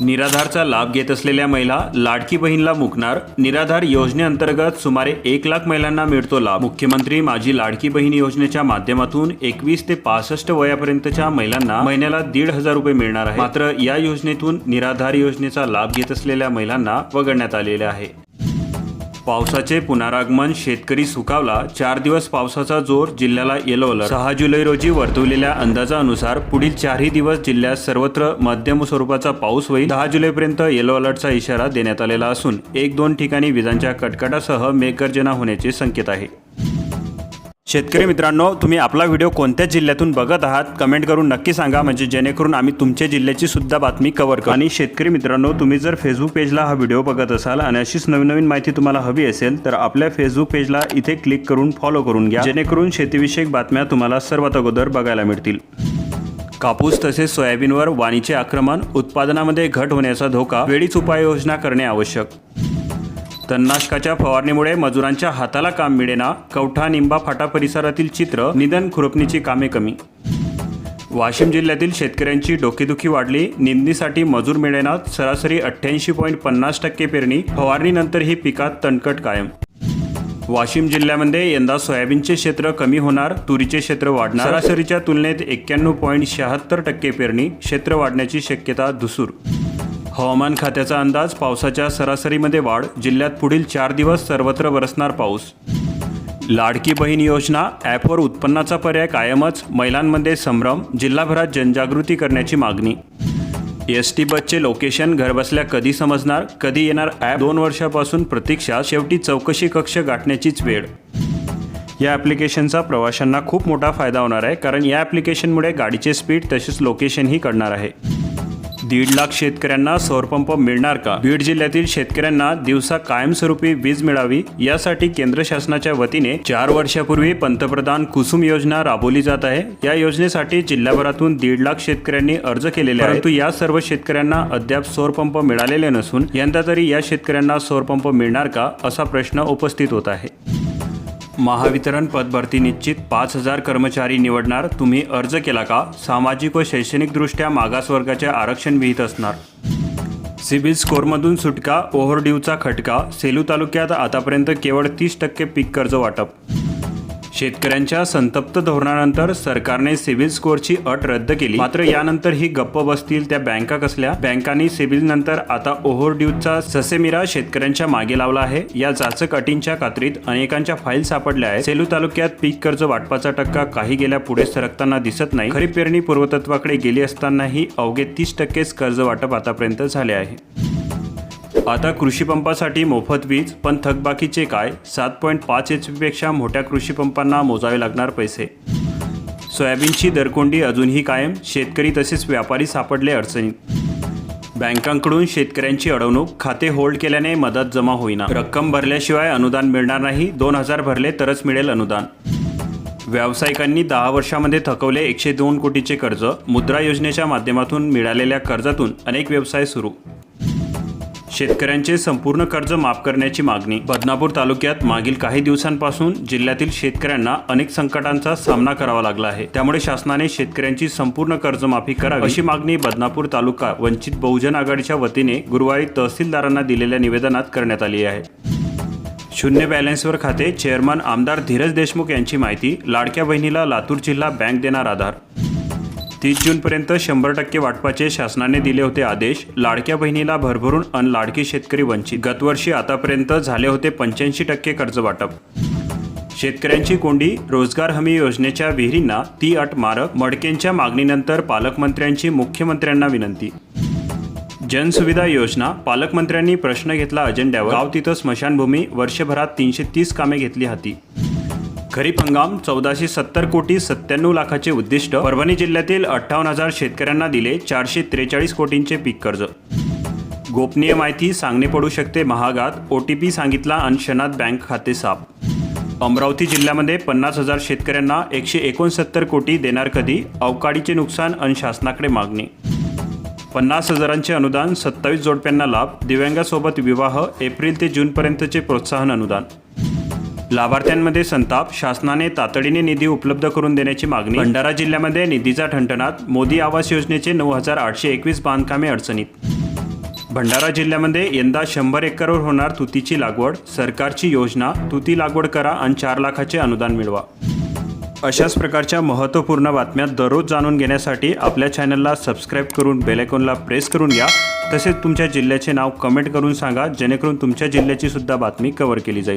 निराधारचा लाभ घेत असलेल्या महिला लाडकी बहीणला मुकणार. निराधार योजनेअंतर्गत सुमारे एक लाख महिलांना मिळतो लाभ. मुख्यमंत्री माझी लाडकी बहीण योजनेच्या माध्यमातून एकवीस ते पासष्ट वयापर्यंतच्या महिलांना महिन्याला दीड हजार रुपये मिळणार आहे. मात्र या योजनेतून निराधार योजनेचा लाभ घेत असलेल्या महिलांना वगळण्यात आलेले आहे. पावसाचे पुनरागमन शेतकरी सुकावला चार दिवस पावसाचा जोर जिल्ह्याला येलो अलर्ट सहा जुलै रोजी वर्तवलेल्या अंदाजानुसार पुढील चारही दिवस जिल्ह्यात सर्वत्र मध्यम स्वरूपाचा पाऊस होईल. दहा जुलैपर्यंत येलो अलर्टचा इशारा देण्यात आलेला असून एक दोन ठिकाणी विजांच्या कटकटासह मेघगर्जना होण्याचे संकेत आहे. शेतकरी मित्रांनो तुम्ही आपला व्हिडिओ कोणत्या जिल्ह्यातून बघत आहात कमेंट करून नक्की सांगा. म्हणजे जेणेकरून आम्ही तुमच्या जिल्ह्याची सुद्धा बातमी कव्हर करू. आणि शेतकरी मित्रांनो तुम्ही जर फेसबुक पेजला हा व्हिडिओ बघत असाल आणि अशीच नवीन नवीन माहिती तुम्हाला हवी असेल तर आपल्या फेसबुक पेजला इथे क्लिक करून फॉलो करून घ्या. जेणेकरून शेतीविषयक बातम्या तुम्हाला सर्वात अगोदर बघायला मिळतील. कापूस तसेच सोयाबीनवर वाणीचे आक्रमण उत्पादनामध्ये घट होण्याचा धोका वेळीच उपाययोजना करणे आवश्यक. तणनाशकाच्या फवारणीमुळे मजुरांच्या हाताला काम मिळेना कवठा निंबा फाटा परिसरातील चित्र निधन खुरपणीची कामे कमी. वाशिम जिल्ह्यातील शेतकऱ्यांची डोकेदुखी वाढली निंदीसाठी मजूर मिळेना सरासरी अठ्ठ्याऐंशी पॉईंट पन्नास टक्के पेरणी फवारणीनंतरही पिकात तणकट कायम. वाशिम जिल्ह्यामध्ये यंदा सोयाबीनचे क्षेत्र कमी होणार तुरीचे क्षेत्र वाढणार सरासरीच्या तुलनेत एक्क्याण्णव पॉईंट शहात्तर टक्के पेरणी क्षेत्र वाढण्याची शक्यता धुसूर. हवामान खात्याचा अंदाज पावसाच्या सरासरीमध्ये वाढ जिल्ह्यात पुढील चार दिवस सर्वत्र बरसणार पाऊस. लाडकी बहीण योजना ॲपवर उत्पन्नाचा पर्याय कायमच महिलांमध्ये संभ्रम जिल्हाभरात जनजागृती करण्याची मागणी. एस टी बसचे लोकेशन घरबसल्या कधी समजणार कधी येणार ॲप? दोन वर्षापासून प्रतीक्षा शेवटी चौकशी कक्ष गाठण्याचीच वेळ. या ॲप्लिकेशनचा प्रवाशांना खूप मोठा फायदा होणार आहे कारण या ॲप्लिकेशनमुळे गाडीचे स्पीड तसेच लोकेशनही कळणार आहे. दीड लाख शेतकऱ्यांना सौरपंप मिळणार का? बीड जिल्ह्यातील शेतकऱ्यांना दिवसा कायमस्वरूपी वीज मिळावी यासाठी केंद्र शासनाच्या वतीने चार वर्षापूर्वी पंतप्रधान कुसुम योजना राबवली जात आहे. या योजनेसाठी जिल्ह्याभरातून दीड लाख शेतकऱ्यांनी अर्ज केलेले आहे परंतु या सर्व शेतकऱ्यांना अद्याप सौरपंप मिळालेले नसून यंदा तरी या शेतकऱ्यांना सौरपंप मिळणार का असा प्रश्न उपस्थित होत आहे. महावितरण पदभरती निश्चित पाच हजार कर्मचारी निवडणार. तुम्ही अर्ज केला का? सामाजिक व शैक्षणिकदृष्ट्या मागासवर्गाचे आरक्षण विहित असणार. सिबिल स्कोअरमधून सुटका ओव्हरड्यूचा खटका सेलू तालुक्यात आतापर्यंत केवळ तीस टक्के पीक कर्ज वाटप. शेतकऱ्यांच्या संतप्त धोरणानंतर सरकारने सिबिल स्कोअरची अट रद्द केली. मात्र यानंतर ही गप्प बसतील त्या बँका कसल्या? बँकांनी सिबिल नंतर आता ओव्हरड्यूचा ससेमिरा शेतकऱ्यांच्या मागे लावला आहे. या जाचक अटींच्या कात्रीत अनेकांच्या फाईल सापडल्या आहेत. सेलू तालुक्यात पीक कर्ज वाटपाचा टक्का काही गेल्या पुढे सरकताना दिसत नाही. खरीप पेरणी पूर्वतत्वाकडे गेली असतानाही अवघे तीस टक्केच कर्ज वाटप आतापर्यंत झाले आहे. आता कृषीपंपासाठी मोफत वीज पण थकबाकीचे काय? सात पॉईंट पाच एच पेक्षा मोठ्या कृषीपंपांना मोजावे लागणार पैसे. सोयाबीनची दरकोंडी अजूनही कायम शेतकरी तसेच व्यापारी सापडले अडचणीत. बँकांकडून शेतकऱ्यांची अडवणूक खाते होल्ड केल्याने मदत जमा होईना. रक्कम भरल्याशिवाय अनुदान मिळणार नाही दोन हजार भरले तरच मिळेल अनुदान. व्यावसायिकांनी दहा वर्षामध्ये थकवले एकशे दोन कोटीचे कर्ज मुद्रा योजनेच्या माध्यमातून मिळालेल्या कर्जातून अनेक व्यवसाय सुरू. शेतकऱ्यांचे संपूर्ण कर्ज माफ करण्याची मागणी. बदनापूर तालुक्यात मागील काही दिवसांपासून जिल्ह्यातील शेतकऱ्यांना अनेक संकटांचा सामना करावा लागला आहे. त्यामुळे शासनाने शेतकऱ्यांची संपूर्ण कर्जमाफी करावी अशी मागणी बदनापूर तालुका वंचित बहुजन आघाडीच्या वतीने गुरुवारी तहसीलदारांना दिलेल्या निवेदनात करण्यात आली आहे. शून्य बॅलन्सवर खाते चेअरमन आमदार धीरज देशमुख यांची माहिती लाडक्या बहिणीला लातूर जिल्हा बँक देणार आधार तीस जूनपर्यंत शंभर टक्के वाटपाचे शासनाने दिले होते आदेश. लाडक्या बहिणीला भरभरून अन लाडकी शेतकरी वंचित. गतवर्षी आतापर्यंत झाले होते पंच्याऐंशी टक्के कर्ज वाटप. शेतकऱ्यांची कोंडी रोजगार हमी योजनेच्या विहिरींना ती अट मारक मडकेंच्या मागणीनंतर पालकमंत्र्यांची मुख्यमंत्र्यांना विनंती. जनसुविधा योजना पालकमंत्र्यांनी प्रश्न घेतला अजेंड्यावर. गाव तिथं स्मशानभूमी वर्षभरात तीनशे तीस कामे घेतली हाती. खरीप हंगाम चौदाशे सत्तर कोटी सत्त्याण्णव लाखाचे उद्दिष्ट. परभणी जिल्ह्यातील अठ्ठावन्न हजार शेतकऱ्यांना दिले चारशे त्रेचाळीस कोटींचे पीक कर्ज. गोपनीय माहिती सांगणे पडू शकते महागात. ओ टी पी सांगितला आणि क्षणात बँक खाते साफ. अमरावती जिल्ह्यामध्ये पन्नास हजार शेतकऱ्यांना एकशे एकोणसत्तर कोटी देणार कधी? अवकाळीचे नुकसान आणि शासनाकडे मागणी. पन्नास हजारांचे अनुदान सत्तावीस जोडप्यांना लाभ. दिव्यांगासोबत विवाह एप्रिल ते जूनपर्यंतचे प्रोत्साहन अनुदान. लाभार्थ्यांमध्ये संताप शासनाने तातडीने निधी उपलब्ध करून देण्याची मागणी भंडारा जिल्ह्यामध्ये निधीचा ठणठणात मोदी आवास योजनेचे नऊ हजार आठशे एकवीस बांधकामे अडचणीत. भंडारा जिल्ह्यामध्ये यंदा शंभर एकरवर होणार तुतीची लागवड सरकारची योजना तुती लागवड करा आणि चार लाखाचे अनुदान मिळवा. अशाच प्रकारच्या महत्त्वपूर्ण बातम्या दररोज जाणून घेण्यासाठी आपल्या चॅनलला सबस्क्राईब करून बेलायकॉनला प्रेस करून घ्या. तसेच तुमच्या जिल्ह्याचे नाव कमेंट करून सांगा जेणेकरून तुमच्या जिल्ह्याची सुद्धा बातमी कव्हर केली जाईल.